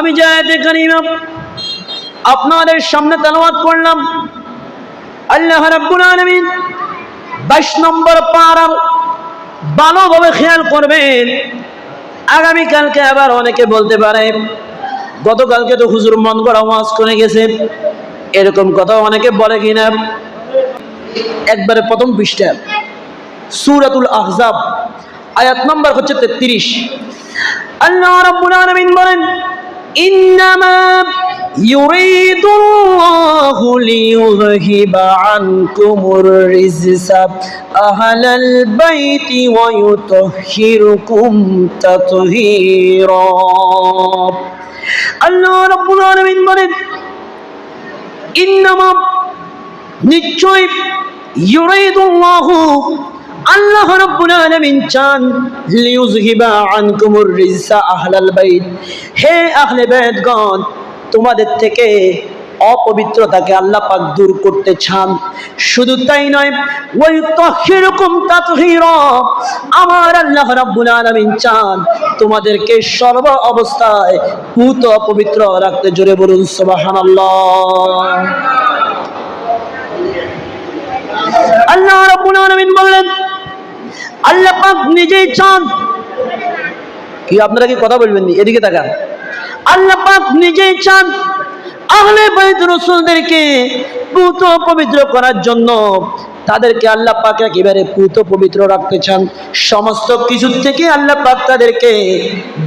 আমি জায়াতে কারিমা আপনাদের সামনে তেলাওয়াত করলাম। আল্লাহ রাব্বুল আলামিন 22 নম্বর পারার ভালোভাবে খেয়াল করবেন। আগামীকালকে আবার অনেকে বলতে পারে, গতকালকে তো হুজুর মন করা ওয়াজ করে গেছে। এরকম কথা অনেকে বলে কিনা। একবারে প্রথম পৃষ্ঠা। সূরাতুল আহজাব, আয়াত নম্বর হচ্ছে 33 আল্লাহ রাব্বুল আলামিন বলেন ইন্নামা يريد الله ليذهب عنكم الرجس أهل البيت ويطهركم تطهيرا আল্লাহ রাব্বুল আলামিন বলেন ইন্নামা নিশ্চয় ইউরাইদুল্লাহু আল্লাহ রাব্বুল আলামিন চান, লিউযহিবা আনকুমুর রিজসা আহলাল বাইত। হে আহলে বাইতগণ তোমাদের থেকে অপবিত্রতাকে আল্লাহ পাক দূর করতে চান। শুধু তাই নয় আমার আল্লাহ রাব্বুল আলামিন চান, তোমাদেরকে সর্ব অবস্থায় পুত পবিত্র রাখতে। জোরে বলুন, সুবহানাল্লাহ। আল্লাহ রাব্বুল আলামিন বললেন আল্লাহ পাক নিজেই চান। কি আপনারা কি কথা বলবেন নি? এদিকে তাকান। আল্লাহ পাক নিজেই চান আহলে বাইত রসুলদেরকে পুত পবিত্র করার জন্য। তাদেরকে আল্লাহ পাক একেবারে পুত পবিত্র রাখতে চান। সমস্ত কিছুর থেকে আল্লাহ পাক তাদেরকে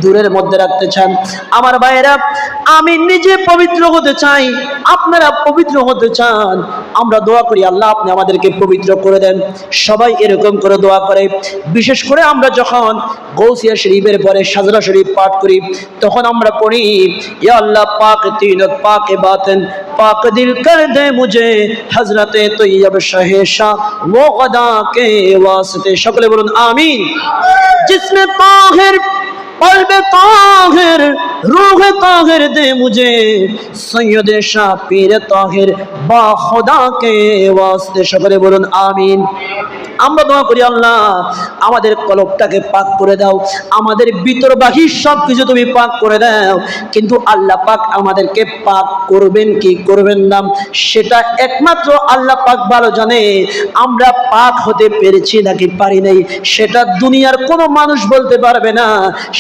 দূরের মধ্যে রাখতে চান। আমার ভাইয়েরা, আমি নিজে পবিত্র হতে চাই, আপনারা পবিত্র হতে চান। আমরা দোয়া করি, আল্লাহ আপনি আমাদেরকে পবিত্র করে দেন। সবাই এরকম করে দোয়া করে। বিশেষ করে আমরা যখন গৌসিয়া শরীফের পরে সাজরা শরীফ পাঠ করি, তখন আমরা পড়ি, ইয়া আল্লাহ, পাক তিন পাক বাতেন पाक दिल कर दे मुझे हजरत तैयब शहेशा वो गदा के वास्ते शक्ल बुरुन आमीन जिसमें ताहिर قلب طاہر روح طاہر دے مجھے سید شاہ پیر طاہر با خدا کے واسطے شکر برن آمین আমরা দোয়া করি, আল্লাহ, আমাদের কলবটাকে পাক করে দাও, আমাদের ভিতর বাহির সব কিছু তুমি পাক করে দাও, কিন্তু আল্লাহ পাক আমাদেরকে পাক করবেন কি করবেন না, সেটা একমাত্র আল্লাহ পাক ভালো জানে, আমরা পাক হতে পেরেছি নাকি পারি নাই, সেটা দুনিয়ার কোনো মানুষ বলতে পারবে না,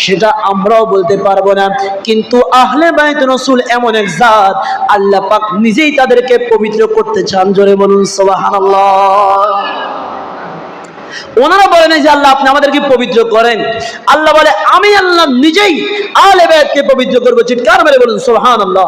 সেটা আমরাও বলতে পারব না, কিন্তু আহলে বাইত রসুল এমন এক জাত, আল্লাহ পাক নিজেই তাদেরকে পবিত্র করতে চান, জোরে বলুন, সুবহানাল্লাহ। ওনারা বলেন যে আল্লাহ আপনি আমাদেরকে পবিত্র করেন। আল্লাহ বলে, আমি আল্লাহ নিজেই আলে বেদকে পবিত্র করব। চিৎকার মেরে বলুন, সুবহানাল্লাহ।